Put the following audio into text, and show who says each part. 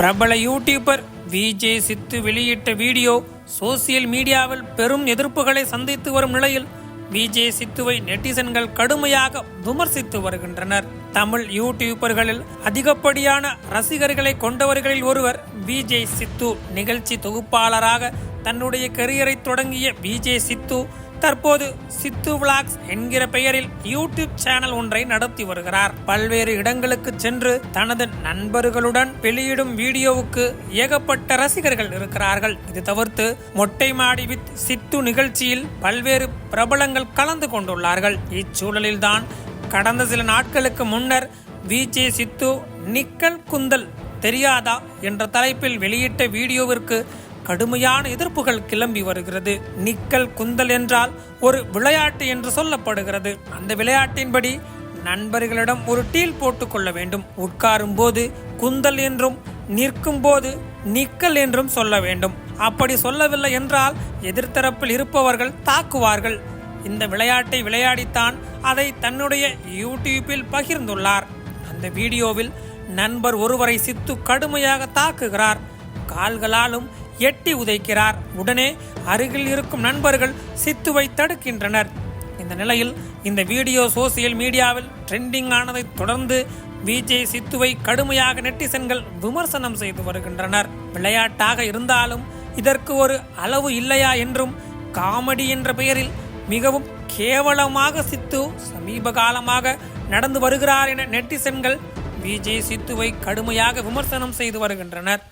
Speaker 1: பிரபல YouTuber VJ சித்து வெளியிட்ட video social மீடியாவில் பெரும் எதிர்ப்புகளை சந்தித்து வரும் நிலையில் விஜே சித்துவை நெட்டிசன்கள் கடுமையாக விமர்சித்து வருகின்றனர். தமிழ் யூடியூபர்களில் அதிகப்படியான ரசிகர்களை கொண்டவர்களில் ஒருவர் விஜே சித்து. நிகழ்ச்சி தொகுப்பாளராக தன்னுடைய கரியரை தொடங்கிய விஜே சித்து தற்போது சித்து விளாக்ஸ் என்கிற பெயரில் யூடியூப் சேனல் ஒன்றை நடத்தி வருகிறார். பல்வேறு இடங்களுக்கு சென்று தனது நண்பர்களுடன் வெளியிடும் வீடியோவுக்கு ஏகப்பட்ட ரசிகர்கள் இருக்கிறார்கள். இது தவிர்த்து மொட்டை மாடி வித் சித்து நிகழ்ச்சியில் பல்வேறு பிரபலங்கள் கலந்து கொண்டுள்ளார்கள். இச்சூழலில்தான் கடந்த சில நாட்களுக்கு முன்னர் விஜே சித்து நிக்கல் குந்தல் தெரியாதா என்ற தலைப்பில் வெளியிட்ட வீடியோவிற்கு கடுமையான எதிர்ப்புகள் கிளம்பி வருகிறது. நிக்கல் குந்தல் என்றால் ஒரு விளையாட்டு என்று சொல்லப்படுகிறது. அந்த விளையாட்டின்படி நண்பர்களிடம் ஒரு டீல் போட்டுக் கொள்ள வேண்டும். உட்காரும் போது குந்தல் என்றும் நிற்கும் போது நிக்கல் என்றும் சொல்ல வேண்டும். அப்படி சொல்லவில்லை என்றால் எதிர்த்தரப்பில் இருப்பவர்கள் தாக்குவார்கள். இந்த விளையாட்டை விளையாடித்தான் அதை தன்னுடைய யூடியூப்பில் பகிர்ந்துள்ளார். அந்த வீடியோவில் நண்பர் ஒருவரை சித்து கடுமையாக தாக்குகிறார். கால்களாலும் எட்டி உதைக்கிறார். உடனே அருகில் இருக்கும் நண்பர்கள் சித்துவை தடுக்கின்றனர். இந்த நிலையில் இந்த வீடியோ சோசியல் மீடியாவில் ட்ரெண்டிங் ஆனதை தொடர்ந்து விஜய் சித்துவை கடுமையாக நெட்டிசன்கள் விமர்சனம் செய்து வருகின்றனர். விளையாட்டாக இருந்தாலும் இதற்கு ஒரு அளவு இல்லையா என்றும் காமெடி என்ற பெயரில் மிகவும் கேவலமாக சித்து சமீப காலமாக நடந்து வருகிறார் என நெட்டிசன்கள் விஜய் சித்துவை கடுமையாக விமர்சனம் செய்து வருகின்றனர்.